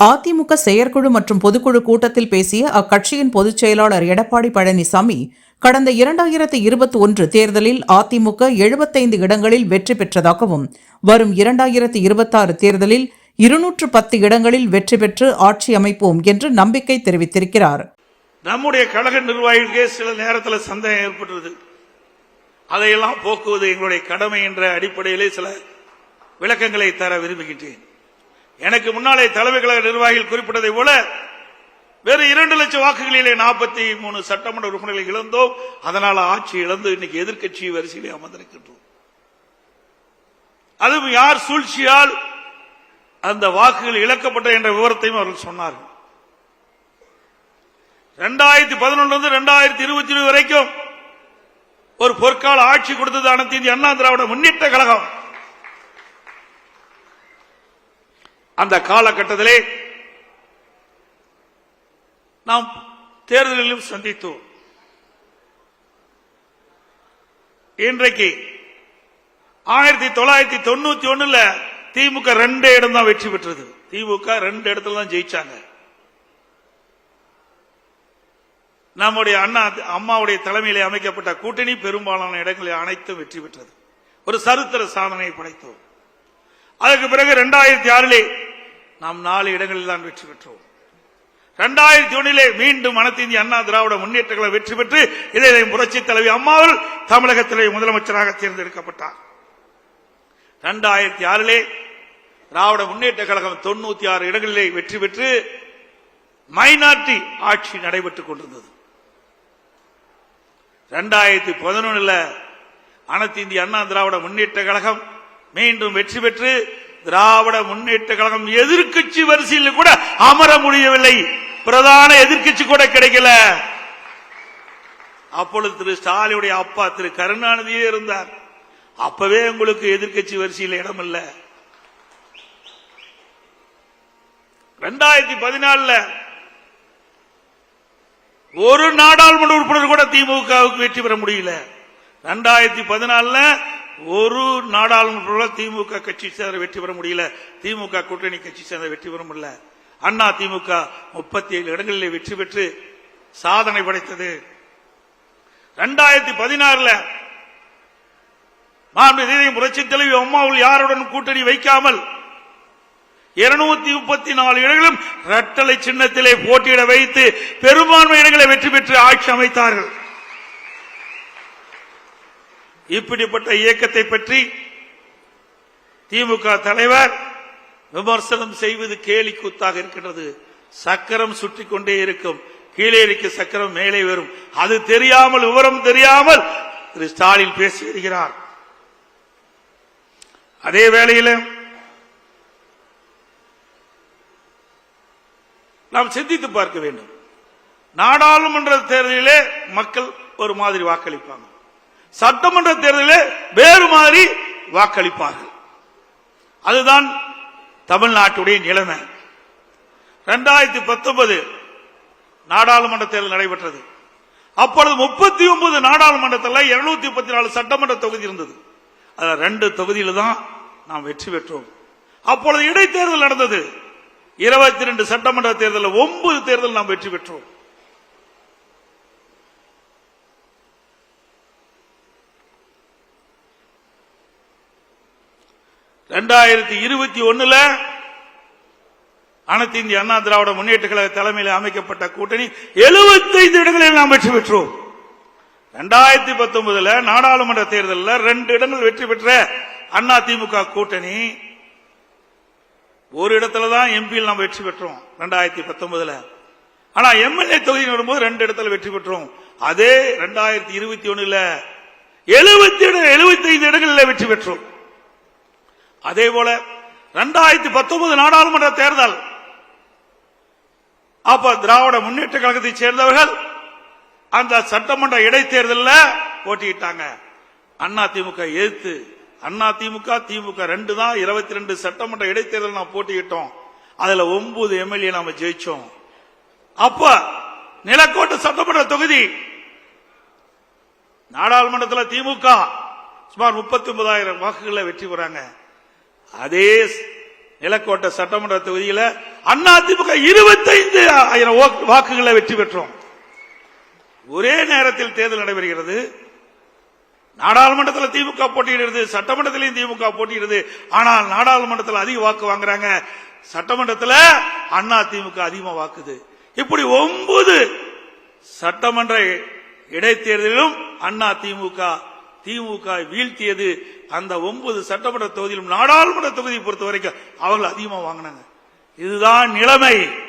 அதிமுக செயற்குழு மற்றும் பொதுக்குழு கூட்டத்தில் பேசிய அக்கட்சியின் பொதுச் செயலாளர் எடப்பாடி பழனிசாமி கடந்த இரண்டாயிரத்தி இருபத்தி ஒன்று தேர்தலில் அதிமுக எழுபத்தைந்து இடங்களில் வெற்றி பெற்றதாகவும் வரும் இரண்டாயிரத்தி இருபத்தாறு தேர்தலில் இருநூற்று பத்து இடங்களில் வெற்றி பெற்று ஆட்சி அமைப்போம் என்று நம்பிக்கை தெரிவித்திருக்கிறார். நம்முடைய கழக நிர்வாகிகளுக்கே சில நேரத்தில் சந்தேகம் ஏற்பட்டுள்ளது அதையெல்லாம் போக்குவது எங்களுடைய கடமை என்ற அடிப்படையிலே சில விளக்கங்களை தர விரும்புகின்றேன். எனக்கு முன்னாலே தலைமை கழக நிர்வாகிகள் குறிப்பிட்டதை போல வேறு இரண்டு லட்சம் வாக்குகளிலே நாற்பத்தி மூணு சட்டமன்ற உறுப்பினர்களை இழந்தோம். அதனால ஆட்சி இழந்து இன்னைக்கு எதிர்கட்சி வரிசையிலே அமர்ந்திருக்கின்றோம். அதுவும் யார் சூழ்ச்சியால் அந்த வாக்குகள் இழக்கப்பட்ட என்ற விவரத்தையும் அவர்கள் சொன்னார்கள். ரெண்டாயிரத்தி பதினொன்று ரெண்டாயிரத்தி இருபத்தி இருபது வரைக்கும் ஒரு பொற்கால ஆட்சி கொடுத்தது அனைத்து இந்திய அண்ணா திராவிட முன்னேற்ற கழகம். அந்த காலகட்டத்திலே நாம் தேர்தலிலும் சந்தித்தோம். இன்றைக்கு ஆயிரத்தி தொள்ளாயிரத்தி தொண்ணூத்தி ஒண்ணுல திமுக ரெண்டு இடம் தான் வெற்றி பெற்றது. திமுக ரெண்டு இடத்துல தான் ஜெயிச்சாங்க. நம்முடைய அண்ணா அம்மாவுடைய தலைமையிலே அமைக்கப்பட்ட கூட்டணி பெரும்பாலான இடங்களில் அனைத்தும் வெற்றி பெற்றது. ஒரு சரித்திர சாதனையை படைத்தோம். அதற்கு பிறகு இரண்டாயிரத்தி ஆறிலே நாம் நாலு இடங்களில் தான் வெற்றி பெற்றோம். இரண்டாயிரத்தி ஒன்னிலே மீண்டும் அனைத்து இந்திய அண்ணா திராவிட முன்னேற்றங்களை வெற்றி பெற்று இதை புரட்சி தலைவி அம்மாவில் தமிழகத்திலே முதலமைச்சராக தேர்ந்தெடுக்கப்பட்டார். இரண்டாயிரத்தி ஆறிலே திராவிட முன்னேற்ற கழகம் தொண்ணூத்தி ஆறு இடங்களிலே வெற்றி பெற்று மைனாரிட்டி ஆட்சி நடைபெற்றுக் கொண்டிருந்தது. இரண்டாயிரத்தி பதினொன்னுல அனைத்து இந்திய அண்ணா திராவிட முன்னேற்ற கழகம் மீண்டும் வெற்றி பெற்று திராவிட முன்னேற்ற கழகம் எதிர்கட்சி வரிசையில் கூட அமர முடியவில்லை. பிரதான எதிர்கட்சி கூட கிடைக்கல. அப்பொழுது திரு ஸ்டாலினுடைய அப்பா திரு கருணாநிதியே இருந்தார். அப்பவே உங்களுக்கு எதிர்க்கட்சி வரிசையில் இடம் இல்ல. ரெண்டாயிரத்தி பதினாலுல ஒரு நாடாளுமன்ற உறுப்பினர் கூட திமுகவுக்கு வெற்றி பெற முடியல. ரெண்டாயிரத்தி பதினாலுல ஒரு நாடாளுமன்ற திமுக கட்சி சேர்ந்த வெற்றி பெற முடியல. திமுக கூட்டணி கட்சி சேர்ந்த வெற்றி பெற முடியல. அண்ணா திமுக முப்பத்தி ஏழு இடங்களில் வெற்றி பெற்று சாதனை படைத்தது. ரெண்டாயிரத்தி பதினாறுல மாண்பு புரட்சி தலைவி அம்மாவில் யாருடன் கூட்டணி வைக்காமல் இருநூத்தி முப்பத்தி நாலு இடங்களும் ரட்டளை சின்னத்திலே போட்டியிட வைத்து பெரும்பான்மை இடங்களை வெற்றி பெற்று ஆட்சி அமைத்தார்கள். இப்படிப்பட்ட இயக்கத்தை பற்றி திமுக தலைவர் விமர்சனம் செய்வது கேலி கூத்தாக இருக்கின்றது. சக்கரம் சுற்றி கொண்டே இருக்கும். கீழே இருக்க சக்கரம் மேலே வரும். அது தெரியாமல் விவரம் தெரியாமல் திரு ஸ்டாலின் பேசி வருகிறார். அதே வேளையில் நாம் சிந்தித்து பார்க்க வேண்டும். நாடாளுமன்ற தேர்தலிலே மக்கள் ஒரு மாதிரி வாக்களிப்பாங்க. சட்டமன்ற தேர்தலிலே வேறு மாதிரி வாக்களிப்பார்கள். அதுதான் தமிழ்நாட்டுடைய நிலைமை. இரண்டாயிரத்தி பத்தொன்பது நாடாளுமன்ற தேர்தல் நடைபெற்றது. அப்பொழுது முப்பத்தி ஒன்பது நாடாளுமன்றத்தில் இருநூத்தி முப்பத்தி நாலு சட்டமன்ற தொகுதி இருந்தது. அதில் ரெண்டு தொகுதியில தான் நாம் வெற்றி பெற்றோம். அப்பொழுது இடைத்தேர்தல் நடந்தது. இருபத்தி ரெண்டு சட்டமன்ற தேர்தலில் ஒன்பது தேர்தல் நாம் வெற்றி பெற்றோம். ரெண்டாயிரத்தி இருபத்தி ஒண்ணுல அனைத்து இந்திய அண்ணா திராவிட முன்னேற்ற கழக தலைமையில் அமைக்கப்பட்ட கூட்டணி எழுபத்தைந்து இடங்களில் நாம் வெற்றி பெற்றோம். ரெண்டாயிரத்தி பத்தொன்பதுல நாடாளுமன்ற தேர்தலில் ரெண்டு இடங்கள் வெற்றி பெற்ற அண்ணா திமுக கூட்டணி. ஒரு இடத்துல தான் எம்பியில் நாம் வெற்றி பெற்றோம் ரெண்டாயிரத்தி பத்தொன்பதுல. ஆனா எம்எல்ஏ தொகுதி வரும்போது ரெண்டு இடத்துல வெற்றி பெற்றோம். அதே ரெண்டாயிரத்தி இருபத்தி ஒண்ணுல எழுபத்தி எழுபத்தி ஐந்து இடங்களில் வெற்றி பெற்றோம். அதே போல இரண்டாயிரத்தி பத்தொன்பது நாடாளுமன்ற தேர்தல். அப்ப திராவிட முன்னேற்ற கழகத்தை சேர்ந்தவர்கள் அந்த சட்டமன்ற இடைத்தேர்தலில் போட்டியிட்டாங்க. அண்ணா திமுக எதிர்த்து அண்ணா திமுக திமுக ரெண்டு தான் இருபத்தி ரெண்டு சட்டமன்ற இடைத்தேர்தல் நாம் போட்டியிட்டோம். அதுல ஒன்பது எம்எல்ஏ நாம ஜெயிச்சோம். அப்ப நிலக்கோட்டை சட்டமன்ற தொகுதி நாடாளுமன்றத்தில் திமுக சுமார் முப்பத்தி ஒன்பதாயிரம் வாக்குகளை வெற்றி பெறாங்க. அதே நிலக்கோட்டை சட்டமன்ற தொகுதியில அண்ணா திமுக இருபத்தைந்து ஆயிரம் வாக்குகளை வெற்றி பெற்றோம். ஒரே நேரத்தில் தேர்தல் நடைபெறுகிறது. நாடாளுமன்றத்தில் திமுக போட்டியிடுறது சட்டமன்றத்திலையும் திமுக போட்டியிடுது. ஆனால் நாடாளுமன்றத்தில் அதிக வாக்கு வாங்குறாங்க. சட்டமன்றத்தில் அண்ணா திமுக அதிகமா வாக்குது. இப்படி ஒன்பது சட்டமன்ற இடைத்தேர்தலிலும் அண்ணா திமுக திமுக வீழ்த்தியது அந்த ஒன்பது சட்டமன்ற தொகுதியிலும் நாடாளுமன்ற தொகுதியை பொறுத்த வரைக்கும் அவர்கள் அதிகமா வாங்கினாங்க. இதுதான் நிலைமை.